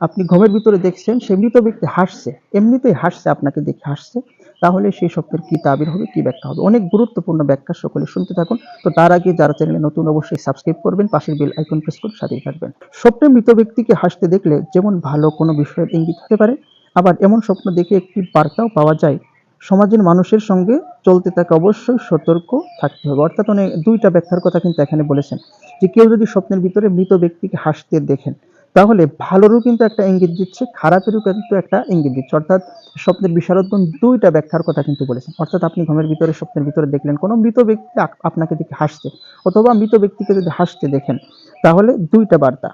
আপনি ঘুমের ভিতরে দেখছেন সে মৃত ব্যক্তি হাসছে, এমনিতেই হাসছে, আপনাকে দেখে হাসছে। তাহলে সেই শব্দের কি তাবির হবে, কি ব্যাখ্যা হবে? অনেক গুরুত্বপূর্ণ ব্যাখ্যা সকলে শুনতে থাকুন। তো তার আগে যারা চ্যানেলে নতুন, অবশ্যই সাবস্ক্রাইব করবেন, পাশের বেল আইকন প্রেস করে সাথেই থাকবেন। স্বপ্নে মৃত ব্যক্তিকে হাসতে দেখলে যেমন ভালো কোনো বিষয়ের ইঙ্গিত হতে পারে, আবার এমন স্বপ্ন দেখে একটি বার্তাও পাওয়া যায়। সমাজের মানুষের সঙ্গে চলতে তাকে অবশ্যই সতর্ক থাকতে হবে। অর্থাৎ অনেক দুইটা ব্যাখ্যার কথা কিন্তু এখানে বলেছেন যে কেউ যদি স্বপ্নের ভিতরে মৃত ব্যক্তিকে হাসতে দেখেন তাহলে ভালোরও কিন্তু একটা ইঙ্গিত দিচ্ছে, খারাপেরও কিন্তু একটা ইঙ্গিত দিচ্ছে। অর্থাৎ স্বপ্নের বিশারদগণ দুইটা ব্যাখ্যার কথা কিন্তু বলেছেন। অর্থাৎ আপনি ঘুমের ভিতরে, স্বপ্নের ভিতরে দেখলেন কোনো মৃত ব্যক্তি আপনাকে দেখে হাসছে অথবা মৃত ব্যক্তিকে যদি হাসতে দেখেন, তাহলে দুইটা বার্তা।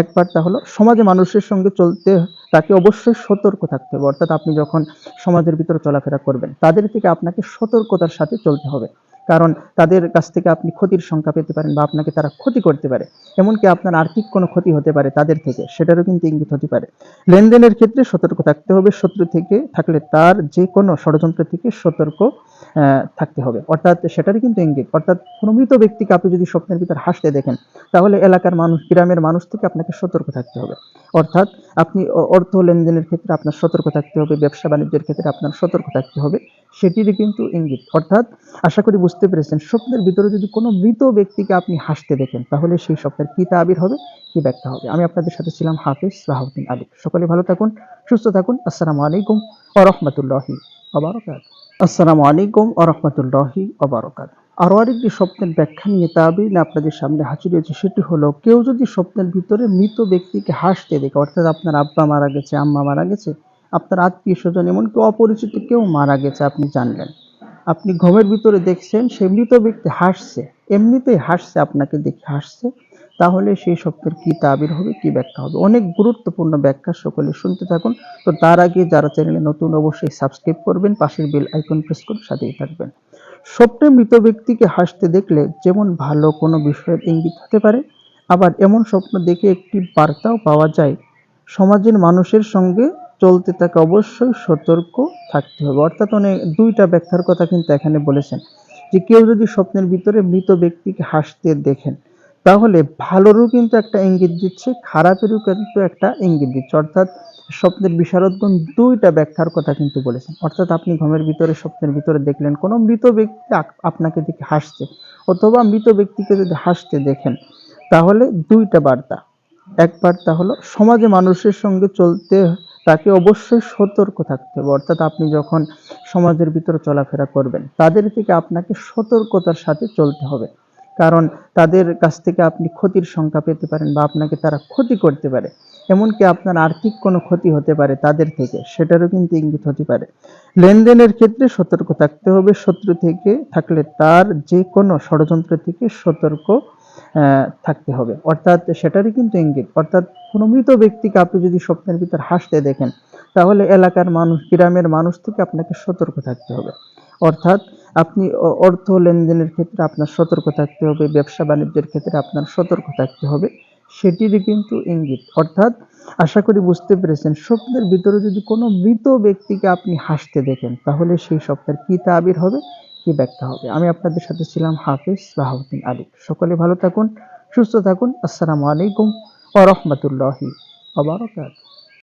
এক বার্তা হলো, সমাজে মানুষের সঙ্গে চলতে, তাকে অবশ্যই সতর্ক থাকতে হবে। অর্থাৎ আপনি যখন সমাজের ভিতরে চলাফেরা করবেন, তাদের থেকে আপনাকে সতর্কতার সাথে চলতে হবে। কারণ তাদের কাছ থেকে আপনি ক্ষতির সংখ্যা পেতে পারেন বা আপনাকে তারা ক্ষতি করতে পারে। এমনকি আপনার আর্থিক কোনো ক্ষতি হতে পারে তাদের থেকে, সেটারও কিন্তু ইঙ্গিত হতে পারে। লেনদেনের ক্ষেত্রে সতর্ক থাকতে হবে, শত্রু থেকে থাকলে তার যে কোনো ষড়যন্ত্র থেকে সতর্ক থাকতে হবে। অর্থাৎ সেটারই কিন্তু ইঙ্গিত। অর্থাৎ কোনো মৃত ব্যক্তিকে আপনি যদি স্বপ্নের ভিতর হাসতে দেখেন, তাহলে এলাকার মানুষ, গ্রামের মানুষ থেকে আপনাকে সতর্ক থাকতে হবে। অর্থাৎ আপনি অর্থ লেনদেনের ক্ষেত্রে আপনার সতর্ক থাকতে হবে, ব্যবসা বাণিজ্যের ক্ষেত্রে আপনার সতর্ক থাকতে হবে। সেটিরই কিন্তু ইঙ্গিত। অর্থাৎ আশা করি বুঝতে পেরেছেন, স্বপ্নের ভিতরে যদি কোনো মৃত ব্যক্তিকে আপনি হাসতে দেখেন, তাহলে সেই স্বপ্নের কি তাবির হবে, কি ব্যাখ্যা হবে? আমি আপনাদের সাথে ছিলাম হাফিজ সাহাউদ্দিন আলী। সকলে ভালো থাকুন, সুস্থ থাকুন। আসসালামু আলাইকুম ও রহমতুল্লাহি অবরকাত আসসালামু আলাইকুম ও রহমতুল্লাহি অবরকাত আরও আরেকটি স্বপ্নের ব্যাখ্যা নিয়ে তাবিল আপনাদের সামনে হাজির হয়েছে, সেটি হলো, কেউ যদি স্বপ্নের ভিতরে মৃত ব্যক্তিকে হাসতে দেখে, অর্থাৎ আপনার আব্বা মারা গেছে, আম্মা মারা গেছে আপনার আত্মীয় স্বজন, এমনকি অপরিচিত কেউ মারা গেছে, আপনি জানলেন। আপনি ঘুমের ভিতরে দেখছেন সে মৃত ব্যক্তি হাসছে, এমনিতেই হাসছে, আপনাকে দেখে হাসছে। তাহলে সেই স্বপ্নের কি তাবির হবে, কি ব্যাখ্যা হবে? অনেক গুরুত্বপূর্ণ ব্যাখ্যা সকলে শুনতে থাকুন। তো তার আগে যারা চ্যানেলে নতুন, অবশ্যই সাবস্ক্রাইব করবেন, পাশের বেল আইকন প্রেস করে সাথেই থাকবেন। স্বপ্নে মৃত ব্যক্তিকে হাসতে দেখলে যেমন ভালো কোনো বিষয়ের ইঙ্গিত হতে পারে, আবার এমন স্বপ্ন দেখে একটি বার্তাও পাওয়া যায়, সমাজের মানুষের সঙ্গে চলতে তাকে অবশ্যই সতর্ক থাকতে হবে। অর্থাৎ অনেক দুইটা ব্যাখ্যার কথা কিন্তু এখানে বলেছেন যে, কেউ যদি স্বপ্নের ভিতরে মৃত ব্যক্তিকে হাসতে দেখেন, তাহলে ভালোরও কিন্তু একটা ইঙ্গিত দিচ্ছে, খারাপেরও কিন্তু একটা ইঙ্গিত দিচ্ছে। অর্থাৎ স্বপ্নের বিশারদগণ দুইটা ব্যাখ্যার কথা কিন্তু বলেছেন। অর্থাৎ আপনি ঘুমের ভিতরে, স্বপ্নের ভিতরে দেখলেন, কোনো মৃত ব্যক্তি আপনাকে দেখে হাসছে, অথবা মৃত ব্যক্তিকে যদি হাসতে দেখেন, তাহলে দুইটা বার্তা। এক বার্তা হলো, সমাজে মানুষের সঙ্গে চলতে তাকে অবশ্যই সতর্ক থাকতে হবে। অর্থাৎ আপনি যখন সমাজের ভিতরে চলাফেরা করবেন, তাদের থেকে আপনাকে সতর্কতার সাথে চলতে হবে। কারণ তাদের কাছ থেকে আপনি ক্ষতির সংখ্যা পেতে পারেন বা আপনাকে তারা ক্ষতি করতে পারে। এমনকি আপনার আর্থিক কোনো ক্ষতি হতে পারে তাদের থেকে, সেটারও কিন্তু ইঙ্গিত হতে পারে। লেনদেনের ক্ষেত্রে সতর্ক থাকতে হবে। শত্রু থেকে থাকলে তার যে কোনো ষড়যন্ত্র থেকে সতর্ক থাকতে হবে। অর্থাৎ সেটারই কিন্তু ইঙ্গিত। অর্থাৎ কোনো মৃত ব্যক্তিকে আপনি যদি স্বপ্নের ভিতর হাসতে দেখেন, তাহলে এলাকার মানুষ, গ্রামের মানুষ থেকে আপনাকে সতর্ক থাকতে হবে। অর্থাৎ আপনি অর্থ লেনদেনের ক্ষেত্রে আপনার সতর্ক থাকতে হবে, ব্যবসা বাণিজ্যের ক্ষেত্রে আপনার সতর্ক থাকতে হবে, সেটিরই কিন্তু ইঙ্গিত। অর্থাৎ আশা করি বুঝতে পেরেছেন, স্বপ্নের ভিতরে যদি কোনো মৃত ব্যক্তিকে আপনি হাসতে দেখেন, তাহলে সেই স্বপ্নের কি তাবির হবে? কি ব্যাখ্যা হবে? আমি আপনাদের সাথে ছিলাম হাফিজ বাহাউদ্দিন আলী। সকলে ভালো থাকুন, সুস্থ থাকুন। আসসালামু আলাইকুম ওয়া রাহমাতুল্লাহি বারাকাতুহু।